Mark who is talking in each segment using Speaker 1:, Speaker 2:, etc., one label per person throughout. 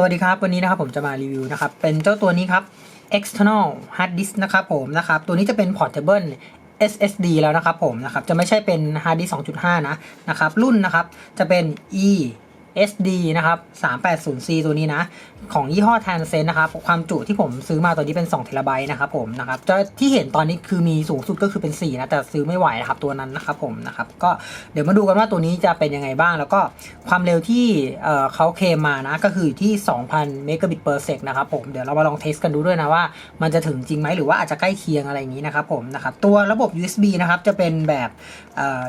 Speaker 1: สวัสดีครับ วันนี้นะครับผมจะมารีวิวนะครับ เป็นเจ้าตัวนี้ครับ external hard disk นะครับผมนะครับ ตัวนี้จะเป็น portable SSD แล้วนะครับผมนะครับ จะไม่ใช่เป็น hard disk 2.5 นะนะครับ รุ่นนะครับ จะเป็น E SD นะครับ 380C ตัวนี้นะ ของยี่ห้อ Tencent นะครับ ความจุที่ผมซื้อมาตัวนี้เป็น 2 เทราไบต์นะครับผมนะครับจะที่เห็นตอนนี้คือมีสูงสุดก็คือเป็น 4 นะ แต่ซื้อไม่ไหวนะครับตัวนั้นนะครับผมนะครับ ก็เดี๋ยวมาดูกันว่าตัวนี้จะเป็นยังไงบ้าง แล้วก็ความเร็วที่เเขาเคลมมานะ ก็คือที่ 2,000เมกะบิต per sec นะครับผม เดี๋ยวเรามาลองเทสกันดูด้วยนะว่า มันจะถึงจริงไหมหรือว่าอาจจะใกล้เคียงอะไรอย่างนี้นะครับผมนะครับ ตัวระบบ USB นะครับจะเป็นแบบ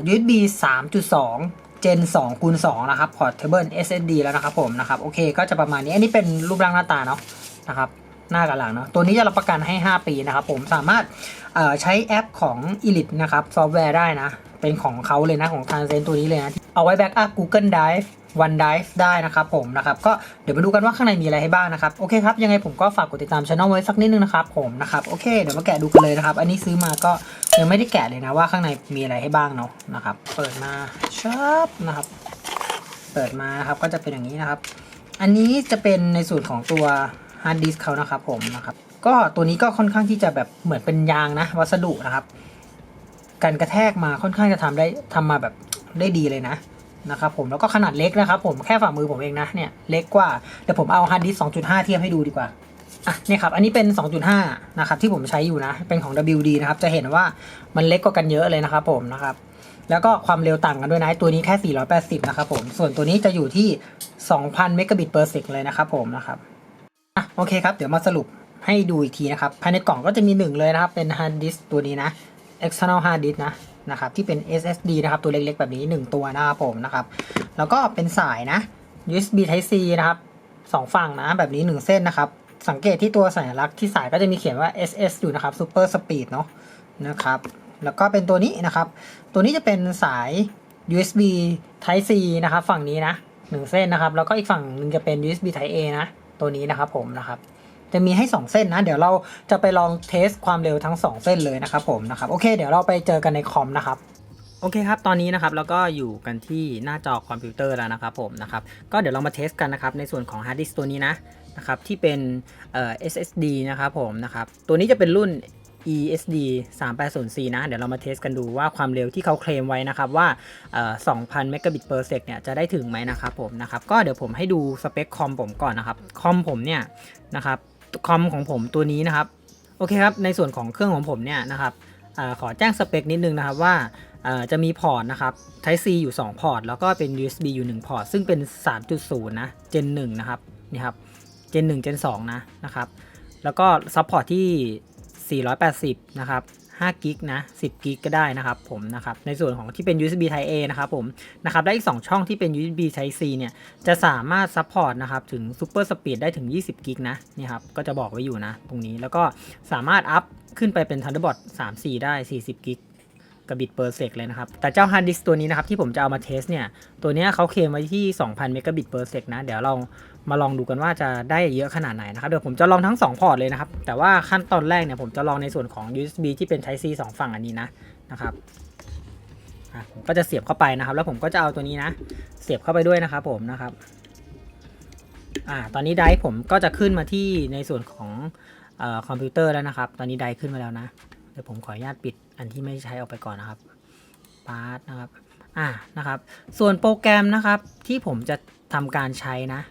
Speaker 1: USB 3.2 Gen 2คูณ2นะครับ Portable SSD แล้วนะครับผมนะครับ โอเคก็จะประมาณนี้ อันนี้เป็นรูปร่างหน้าตาเนาะนะครับหน้ากับหลังเนาะตัวนี้จะรับประกันให้ 5 ปีนะครับผมสามารถใช้แอปของ Elite นะครับ ซอฟต์แวร์ได้นะ เป็นของเขาเลยนะ ของ t r a n s c e n ตัวนี้เลยนะ เอาไว้แบ็กอัพ Google Drive OneDrive ได้นะครับผมนะครับก็เดี๋ยวมาดูกันว่าข้างในมีอะไรให้บ้างนะครับโอเคครับยังไงผมก็ฝากกดติดตามช่องไว้สักนิดนึงนะครับผมนะครับโอเคเดี๋ยวมาแกะดูกันเลยนะครับ อันนี้ซื้อมาก็ยังไม่ได้แกะเลยนะว่าข้างในมีอะไรให้บ้างเนาะนะครับ เปิดมาชับนะครับ เปิดมานะครับก็จะเป็นอย่างนี้นะครับ อันนี้จะเป็นในส่วนของตัวฮาร์ดดิสก์เขานะครับผมนะครับก็ตัวนี้ก็ค่อนข้างที่จะแบบเหมือนเป็นยางนะ วัสดุนะครับ การกระแทกมาค่อนข้างจะทำได้ทำมาแบบได้ดีเลยนะ นะครับผมแล้วก็ขนาดเล็กนะครับผมแค่ฝ่ามือผมเองนะเนี่ยเล็กกว่าเดี๋ยวผมเอาฮาร์ดดิสก์2.5 เทียบให้ดูดีกว่าอะเนี่ยครับอันนี้เป็น 2.5 นะครับที่ผมใช้อยู่นะเป็นของ WD นะครับจะเห็นว่ามันเล็กกว่ากันเยอะเลยนะครับผมนะครับแล้วก็ความเร็วต่างกันด้วยนะตัวนี้แค่ 480 นะครับผม ส่วนตัวนี้จะอยู่ที่ 2,000 เมกะบิต per sec เลยนะครับผมนะครับอะโอเคครับ เดี๋ยวมาสรุปให้ดูอีกทีนะครับ ภายในกล่องก็จะมีหนึ่งเลยนะครับ เป็น hard disk ตัวนี้นะ external hard disk นะ นะครับที่เป็น SSD นะครับตัวเล็กๆแบบนี้ 1 ตัวนะครับผมนะครับแล้วก็เป็นสายนะ USB Type C นะครับสองฝั่งนะแบบนี้ 1 เส้นนะครับสังเกตที่ตัวสัญลักษณ์ที่สายก็จะมีเขียนว่า SS อยู่นะครับ Super Speed เนาะนะครับแล้วก็เป็นตัวนี้นะครับ ตัวนี้จะเป็นสาย USB Type C นะครับฝั่งนี้นะหนึ่งเส้นนะครับ แล้วก็อีกฝั่งหนึ่งจะเป็น USB Type A นะ ตัวนี้นะครับผมนะครับ จะมีให้ 2 เส้นนะ เดี๋ยวเราจะไปลองเทสความเร็วทั้ง 2 เส้นเลยนะครับผมนะครับโอเค เดี๋ยวเราไปเจอกันในคอมนะครับโอเคครับ ตอนนี้นะครับเราก็อยู่กันที่หน้าจอคอมพิวเตอร์แล้วนะครับผมนะครับ ก็เดี๋ยวเรามาเทสกันนะครับในส่วนของฮาร์ดดิสก์ตัวนี้นะนะครับที่เป็นเอ่อ SSD นะครับผมนะครับตัวนี้จะเป็นรุ่น ESD 380C นะ เดี๋ยวเรามาเทสกันดูว่าความเร็วที่เขาเคลมไว้นะครับว่าเอ่อ2,000เมกะบิต per sec เนี่ยจะได้ถึงไหมนะครับผมนะครับ ก็เดี๋ยวผมให้ดูสเปคคอมผมก่อนนะครับ คอมผมเนี่ยนะครับ คอมของผมตัวนี้นะครับ โอเคครับ ในส่วนของเครื่องของผมเนี่ยนะครับอขอแจ้งสเปคนิดนึงนะครับว่าจะมีพอร์ตนะครับ Type C อยู่ 2 พอร์ต แล้วก็เป็น USB อยู่ 1 พอร์ต ซึ่งเป็น 3.0 นะ Gen 1 นะครับ นี่ครับ Gen 1 Gen 2 นะ นะครับ แล้วก็ซัพพอร์ตที่ 480 นะครับ 5กิกนะ10กิกก็ได้นะครับผมนะครับในส่วนของที่เป็น USB Type A นะครับผมนะครับและอีก 2 ช่องที่เป็น USB Type C เนี่ยจะสามารถซัพพอร์ตนะครับถึง Super Speed ได้ถึง 20กิกนะนี่ครับก็จะบอกไว้อยู่นะตรงนี้แล้วก็สามารถอัพขึ้นไปเป็น Thunderbolt 3.4 ได้ 40กิกกบิตเปอร์เซกเลยนะครับ แต่เจ้าฮาร์ดดิสตัวนี้นะครับที่ผมจะเอามาเทสเนี่ย ตัวนี้เขาเคลมไว้ที่ 2,000 เมกะบิตเปอร์เซกนะ เดี๋ยวเรา มาลองดูกันว่าจะได้เยอะขนาดไหนนะครับเดี๋ยวผมจะลองทั้ง 2 พอร์ตเลยนะครับ แต่ว่าขั้นตอนแรกเนี่ยผมจะลองในส่วนของ USB ที่เป็น Type C 2 ฝั่งอันนี้นะนะครับผมก็จะเสียบเข้าไปนะครับ แล้วผมก็จะเอาตัวนี้นะ เสียบเข้าไปด้วยนะครับผมนะครับอ่าตอนนี้ไดผมก็จะขึ้นมาที่ในส่วนของอคอมพิวเตอร์แล้วนะครับ ตอนนี้ไดขึ้นมาแล้วนะเดี๋ยวผมขออนุญาตปิดอันที่ไม่ใช้ออกไปก่อนนะครับปาร์ตนะครับ อ่า นะครับ ส่วนโปรแกรมนะครับที่ผมจะทำการใช้นะ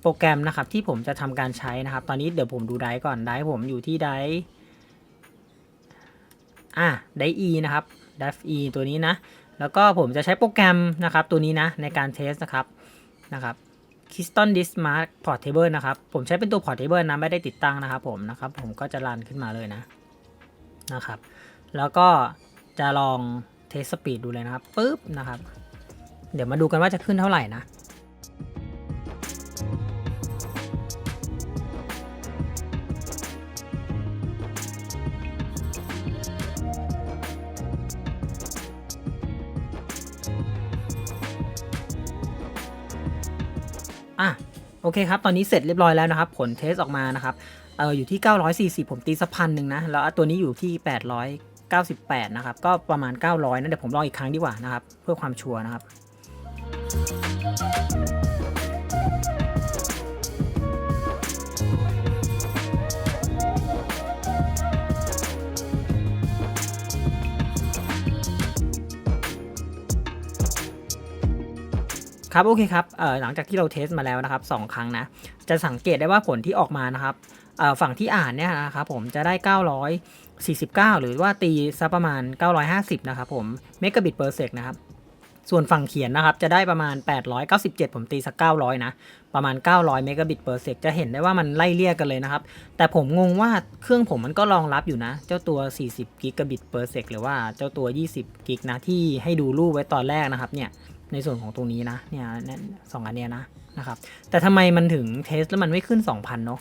Speaker 1: โปรแกรมนะครับที่ผมจะทำการใช้นะครับ ตอนนี้เดี๋ยวผมดูไดร์ก่อนไดร์ผมอยู่ที่ไดร์อ่าไดร์ E นะครับไดร์ E ตัวนี้นะ แล้วก็ผมจะใช้โปรแกรมนะครับ ตัวนี้นะในการเทสนะครับนะครับ Keystone Disk Smart Portable นะครับ ผมใช้เป็นตัว Portable นะ ไม่ได้ติดตั้งนะครับผมนะครับ ผมก็จะรันขึ้นมาเลยนะนะครับ แล้วก็จะลองเทสสปีดดูเลยนะครับปุ๊บนะครับ เดี๋ยวมาดูกันว่าจะขึ้นเท่าไหร่นะ เคครับ ตอนนี้เสร็จเรียบร้อยแล้วนะครับ ผลเทสออกมานะครับเอออยู่ที่ 940 ผมตีสักพันหนึ่งนะ แล้วตัวนี้อยู่ที่ 898 นะครับ ก็ประมาณ 900นะเดี๋ยวผมลองอีกครั้งดีกว่านะครับ เพื่อความชัวร์นะครับ ครับโอเคครับหลังจากที่เราเทสมาแล้วนะครับสองครั้งนะ จะสังเกตได้ว่าผลที่ออกมานะครับฝั่งที่อ่านเนี่ยนะครับผมจะได้ 949 หรือว่าตีซะประมาณ 950 นะครับผมเมกะบิตเปอร์เซกนะครับส่วนฝั่งเขียนนะครับจะได้ประมาณ 897 ผมตีสัก 900 นะ ประมาณ 900 เมกะบิตเปอร์เซกจะเห็นได้ว่ามันไล่เลี่ยกันเลยนะครับ แต่ผมงงว่าเครื่องผมมันก็รองรับอยู่นะ เจ้าตัว 40 กิกะบิตเปอร์เซกหรือว่าเจ้าตัว 20 กิกนะที่ให้ดูรูปไว้ตอนแรกนะครับเนี่ย ในส่วนของตรงนี้นะเนี่ยสองอันเนี้ยนะนะครับแต่ทำไมมันถึงเทสแล้วมันไม่ขึ้น 2,000 เนาะ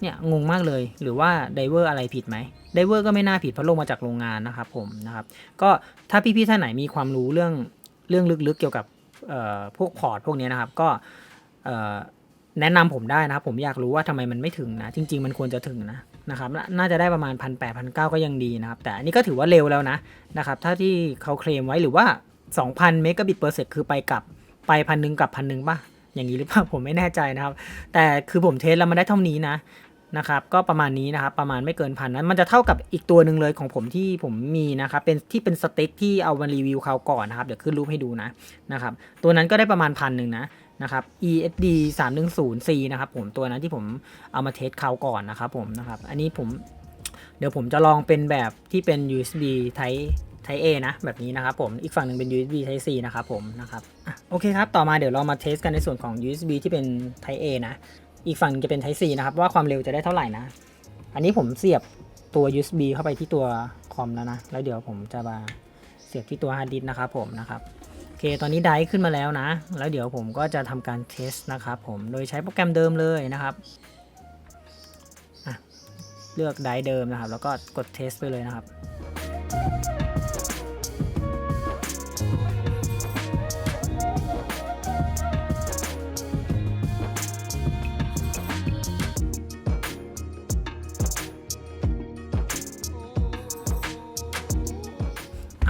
Speaker 1: เนี่ยงงมากเลยหรือว่าไดเวอร์อะไรผิดไหมไดเวอร์ก็ไม่น่าผิดเพราะลงมาจากโรงงานนะครับผมนะครับก็ถ้าพี่ๆท่านไหนมีความรู้เรื่องเรื่องลึกๆเกี่ยวกับเอ่อพวกพอร์ตพวกนี้นะครับก็เอ่อแนะนำผมได้นะครับผมอยากรู้ว่าทำไมมันไม่ถึงนะ จริง ๆ มันควรจะถึงนะนะครับน่าจะได้ประมาณพันแปดพันเก้าก็ยังดีนะครับ แต่อันนี้ก็ถือว่าเร็วแล้วนะนะครับถ้าที่เขาเคลมไว้หรือว่า 2,000เมกะบิตเปอร์เซกคือไปกลับไปพันหนึ่งกับพันหนึ่งป่ะ อย่างนี้หรือเปล่าผมไม่แน่ใจนะครับ แต่คือผมเทสแล้วมันได้เท่านี้นะนะครับก็ประมาณนี้นะครับประมาณไม่เกินพันนั้นมันจะเท่ากับอีกตัวหนึ่งเลยของผมที่ผมมีนะครับเป็นที่เป็นสเต็กที่เอามารีวิวเขาวก่อนนะครับ เดี๋ยวขึ้นรูปให้ดูนะนะครับตัวนั้นก็ได้ประมาณพันหนึ่งนะนะครับ ESD 310C นะครับผมตัวนั้นที่ผมเอามาเทสเขาวก่อนนะครับผมนะครับอันนี้ผมเดี๋ยวผมจะลองเป็นแบบที่เป็น USB Type Type A นะ แบบนี้นะครับผมอีกฝั่งหนึ่งเป็น USB Type C นะครับผมนะครับอโอเคครับ ต่อมาเดี๋ยวเรามาเทสกันในส่วนของ USB ที่เป็น Type A นะ อีกฝั่งจะเป็น Type C นะครับว่าความเร็วจะได้เท่าไหร่นะ อันนี้ผมเสียบตัว USB เข้าไปที่ตัวคอมแล้วนะ แล้วเดี๋ยวผมจะมาเสียบที่ตัวฮาร์ดดิสก์นะครับผมนะครับโอเค ตอนนี้ไดร์ขึ้นมาแล้วนะ แล้วเดี๋ยวผมก็จะทำการเทสนะครับผม โดยใช้โปรแกรมเดิมเลยนะครับเลือกไดร์เดิมนะครับ แล้วก็กดเทสไปเลยนะครับ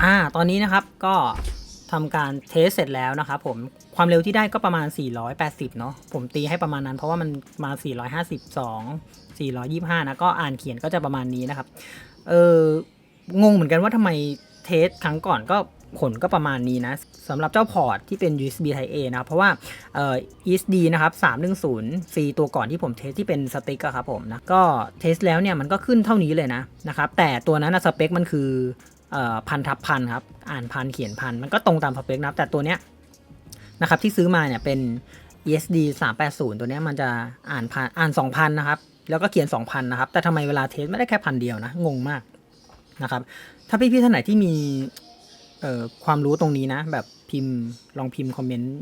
Speaker 1: อ่า ตอนนี้นะครับก็ทำการเทสเสร็จแล้วนะครับผม ความเร็วที่ได้ก็ประมาณ 480 เนาะ ผมตีให้ประมาณนั้น เพราะว่ามันมา 452 425 นะ ก็อ่านเขียนก็จะประมาณนี้นะครับ เอองงเหมือนกันว่าทำไมเทสครั้งก่อนก็ผลก็ประมาณนี้นะสำหรับเจ้าพอร์ตที่เป็น USB Type A นะครับ เพราะว่าเอ่อ ESD นะครับ 310 C ตัวก่อนที่ผมเทสที่เป็นสติ๊กอะครับผมนะ ก็เทสแล้วเนี่ยมันก็ขึ้นเท่านี้เลยนะนะครับ แต่ตัวนั้นนะสเปคมันคือ พันทับพันครับ อ่านพันเขียนพันมันก็ตรงตามสเปคนะครับ แต่ตัวเนี้ยนะครับที่ซื้อมาเนี่ยเป็น ESD 380 ตัวเนี้ยมันจะอ่านพันอ่าน 2,000 นะครับ แล้วก็เขียน 2,000 นะครับ แต่ทำไมเวลาเทสไม่ได้แค่พันเดียวนะ งงมากนะครับ ถ้าพี่ๆท่านไหนที่มีความรู้ตรงนี้นะ แบบพิมพ์ลองพิมพ์คอมเมนต์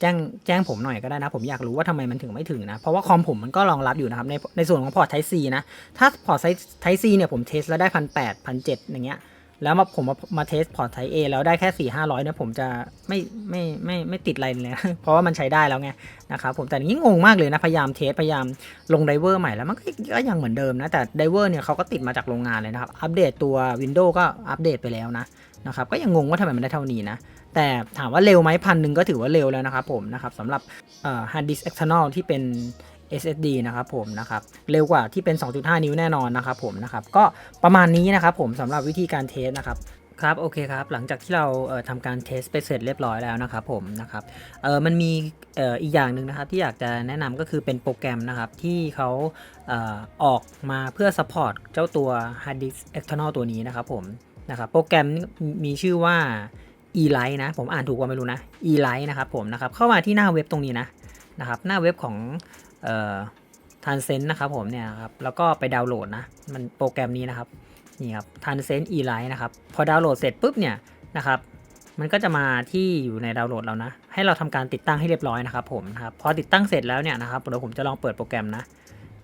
Speaker 1: แจ้งแจ้งผมหน่อยก็ได้นะ ผมอยากรู้ว่าทำไมมันถึงไม่ถึงนะ เพราะว่าคอมผมมันก็รองรับอยู่นะครับ ในในส่วนของพอร์ต Type C นะ ถ้าพอร์ต Type C เนี่ยผมเทสแล้วได้พันแปดพันเจ็ดอย่างเงี้ย แล้วมาผมมามาเทสพอร์ตไท A แล้วได้แค่สี่ห้าร้อยเนี่ยผมจะไม่ไม่ไม่ไม่ติดอะไรเลยนะเพราะว่ามันใช้ได้แล้วไงนะครับผมแต่อย่งนี้งงมากเลยนะ พยายามเทสพยายามลงไดเวอร์ใหม่แล้วมันก็ยังเหมือนเดิมนะ แต่ไดเวอร์เนี่ยเขาก็ติดมาจากโรงงานเลยนะครับ อัปเดตตัว Windows ก็อัปเดตไปแล้วนะนะครับก็ยังงงว่าทำไมมันได้เท่านี้นะ แต่ถามว่าเร็วไหมพันหนึ่งก็ถือว่าเร็วแล้วนะครับผมนะครับสำหรับฮาร์ดดิสก์ external ที่เป็น SSD นะครับผมนะครับเร็วกว่าที่เป็น 2.5 นิ้วแน่นอนนะครับผมนะครับก็ประมาณนี้นะครับผมสำหรับวิธีการเทสนะครับครับโอเคครับหลังจากที่เราเทำการเทสไปเสร็จเรียบร้อยแล้วนะครับผมนะครับเออมันมีเอออีกอย่างหนึ่งนะครับที่อยากจะแนะนำก็คือเป็นโปรแกรมนะครับที่เขาเออออกมาเพื่อ support เจ้าตัว hard disk external ตัวนี้นะครับผมนะครับโปรแกรมมีชื่อว่า e-lite นะผมอ่านถูกว่าไม่รู้นะ e-lite นะครับผมนะครับเข้ามาที่หน้าเว็บตรงนี้นะนะครับหน้าเว็บของ เอ่อทันเซนนะครับผมเนี่ยครับแล้วก็ไปดาวน์โหลดนะมันโปรแกรมนี้นะครับนี่ครับทันเซน e l i นะครับพอดาวน์โหลดเสร็จปุ๊บเนี่ยนะครับมันก็จะมาที่อยู่ในดาวน์โหลดเรานะ ให้เราทำการติดตั้งให้เรียบร้อยนะครับผมนะครับพอติดตั้งเสร็จแล้วเนี่ยนะครับเดี๋ยวผมจะลองเปิดโปรแกรมนะ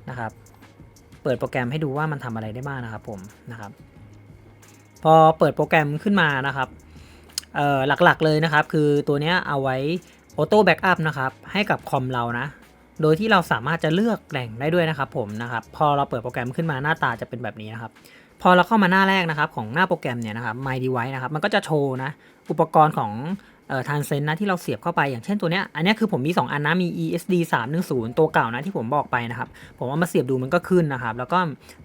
Speaker 1: นะครับ เปิดโปรแกรมให้ดูว่ามันทำอะไรได้บ้างนะครับผมนะครับ พอเปิดโปรแกรมขึ้นมานะครับหลักๆเลยนะครับ คือตัวนี้เอาไว้ออโต้แบ็กอัพนะครับให้กับคอมเรานะ โดยที่เราสามารถจะเลือกแหล่งได้ด้วยนะครับผมนะครับ พอเราเปิดโปรแกรมขึ้นมาหน้าตาจะเป็นแบบนี้นะครับ พอเราเข้ามาหน้าแรกนะครับของหน้าโปรแกรมเนี่ยนะครับ My Device นะครับ มันก็จะโชว์นะอุปกรณ์ของเอ่อทานเซนนะที่เราเสียบเข้าไปอย่างเช่นตัวเนี้ยอันนี้คือผมมี 2 อันนะมี ESD 310 ตัวเก่านะที่ผมบอกไปนะครับ ผมเอามาเสียบดูมันก็ขึ้นนะครับ แล้วก็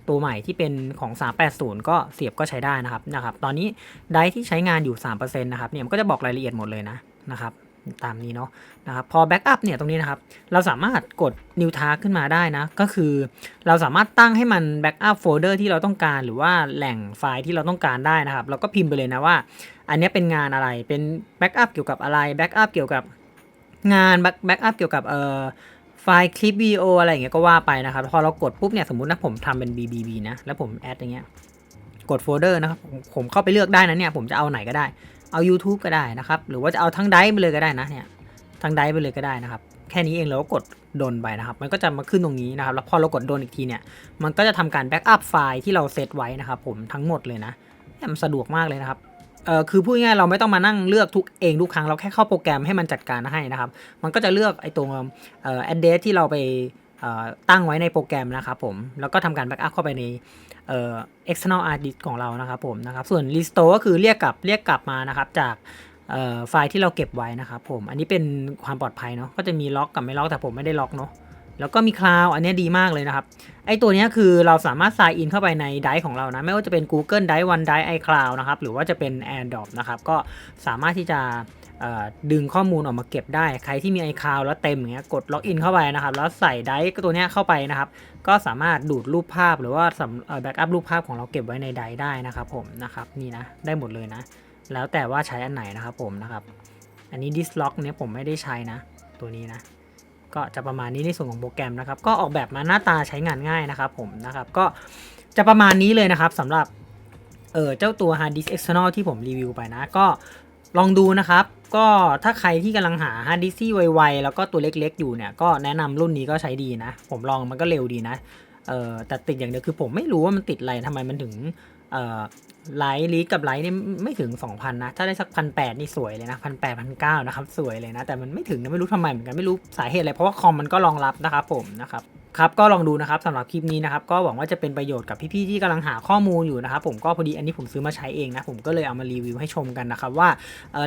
Speaker 1: ตัวใหม่ที่เป็นของ 380 ก็เสียบก็ใช้ได้นะครับนะครับ ตอนนี้ไดที่ใช้งานอยู่ 3%นะครับเนี่ยมันก็จะบอกรายละเอียดหมดเลยนะนะครับ ตามนี้เนาะนะครับพอแบ็กอัพเนี่ยตรงนี้นะครับ เราสามารถกด new task ขึ้นมาได้นะ ก็คือเราสามารถตั้งให้มันแบ็กอัพโฟลเดอร์ที่เราต้องการหรือว่าแหล่งไฟล์ที่เราต้องการได้นะครับ เราก็พิมพ์ไปเลยนะว่า อันนี้เป็นงานอะไรเป็นแบ็กอัพเกี่ยวกับอะไรแบ็กอัพเกี่ยวกับงานแบ็กอัพเกี่ยวกับเอ่อไฟล์คลิปวิดีโออะไรอย่างเงี้ยก็ว่าไปนะครับ พอเรากดปุ๊บเนี่ยสมมตินะผมทำเป็น BBB นะแล้วผมแอดอย่างเงี้ยกดโฟลเดอร์นะครับผมเข้าไปเลือกได้นะเนี่ยผมจะเอาไหนก็ได้ เอา YouTube ก็ได้นะครับ หรือว่าจะเอาทั้งไดฟ์ไปเลยก็ได้นะเนี่ยทั้งไดฟ์ไปเลยก็ได้นะครับ แค่นี้เองเราก็กดโดนไปนะครับ มันก็จะมาขึ้นตรงนี้นะครับ แล้วพอเรากดโดนอีกทีเนี่ยมันก็จะทำการแบ็กอัพไฟล์ที่เราเซตไว้นะครับผมทั้งหมดเลยนะมันสะดวกมากเลยนะครับเออคือพูดง่ายเราไม่ต้องมานั่งเลือกทุกเองทุกครั้งเราแค่เข้าโปรแกรมให้มันจัดการให้นะครับ มันก็จะเลือกไอ้ตัวเอ่อ address ที่เราไป ตั้งไว้ในโปรแกรมนะครับผม แล้วก็ทำการแบ็กอัพเข้าไปในเอ่อ external hard disk ของเรานะครับผมนะครับ ส่วน restore ก็คือเรียกกลับเรียกกลับมานะครับจากไฟล์ที่เราเก็บไว้นะครับผม อันนี้เป็นความปลอดภัยเนาะ ก็จะมีล็อกกับไม่ล็อกแต่ผมไม่ได้ล็อกเนาะ แล้วก็มีคลาวอันนี้ดีมากเลยนะครับ ไอตัวนี้คือเราสามารถ sign in เข้าไปในไดของเรานะ ไม่ว่าจะเป็น Google Drive OneDrive iCloud นะครับ หรือว่าจะเป็น AirDrop นะครับ ก็สามารถที่จะดึงข้อมูลออกมาเก็บได้ ใครที่มี iCloud แล้วเต็มอย่างเงี้ย กดล็อกอินเข้าไปนะครับ แล้วใส่ไดร์ตัวนี้เข้าไปนะครับ ก็สามารถดูดรูปภาพหรือว่าแบ็กอัพรูปภาพของเราเก็บไว้ในไดร์ได้นะครับผมนะครับ นี่นะ ได้หมดเลยนะ แล้วแต่ว่าใช้อันไหนนะครับผมนะครับ อันนี้ dislog เนี้ยผมไม่ได้ใช้นะ ตัวนี้นะ ก็จะประมาณนี้ในส่วนของโปรแกรมนะครับ ก็ออกแบบมาหน้าตาใช้งานง่ายนะครับผมนะครับ ก็จะประมาณนี้เลยนะครับสำหรับเออเจ้าตัว hard disk external ที่ผมรีวิวไปนะ ก็ลองดูนะครับ ก็ถ้าใครที่กำลังหา hard disk ที่ไวๆ แล้วก็ตัวเล็กๆ อยู่เนี่ย ก็แนะนำรุ่นนี้ก็ใช้ดีนะ ผมลองมันก็เร็วดีนะเออแต่ติดอย่างเดียวคือผมไม่รู้ว่ามันติดอะไรทำไมมันถึงเอ่อ ไลท์ลีกับไลท์นี่ไม่ถึง 2,000 นะ ถ้าได้สักพันแนี่สวยเลยนะพันแปดพันเก้านะครับ สวยเลยนะ แต่มันไม่ถึงนะไม่รู้ทำไมเหมือนกันไม่รู้สาเหตุอะไรเพราะว่าคอมมันก็รองรับนะครับผมนะครับ ครับก็ลองดูนะครับสำหรับคลิปนี้นะครับก็หวังว่าจะเป็นประโยชน์กับพี่ๆที่กำลังหาข้อมูลอยู่นะครับผมก็พอดีอันนี้ผมซื้อมาใช้เองนะผมก็เลยเอามารีวิวให้ชมกันนะครับว่า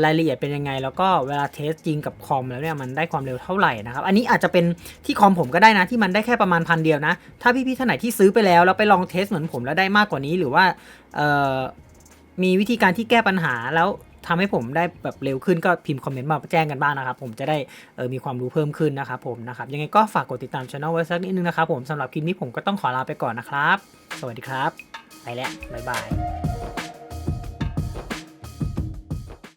Speaker 1: รายละเอียดเป็นยังไง แล้วก็เวลาเทสจริงกับคอมแล้วเนี่ยมันได้ความเร็วเท่าไหร่นะครับอันนี้อาจจะเป็นที่คอมผมก็ได้นะที่มันได้แค่ประมาณพันเดียวนะถ้าพี่ๆท่านไหนที่ซื้อไปแล้วแล้วไปลองเทสเหมือนผมแล้วได้มากกว่านี้หรือว่ามีวิธีการที่แก้ปัญหาแล้ว ทำให้ผมได้แบบเร็วขึ้นก็พิมพ์คอมเมนต์มาแจ้งกันบ้างนะครับ ผมจะได้เออมีความรู้เพิ่มขึ้นนะครับผมนะครับยังไงก็ฝากกดติดตามช่องไว้สักนิดนึงนะครับผมสำหรับคลิปนี้ผมก็ต้องขอลาไปก่อนนะครับ สวัสดีครับ ไปแล้วบ๊ายบาย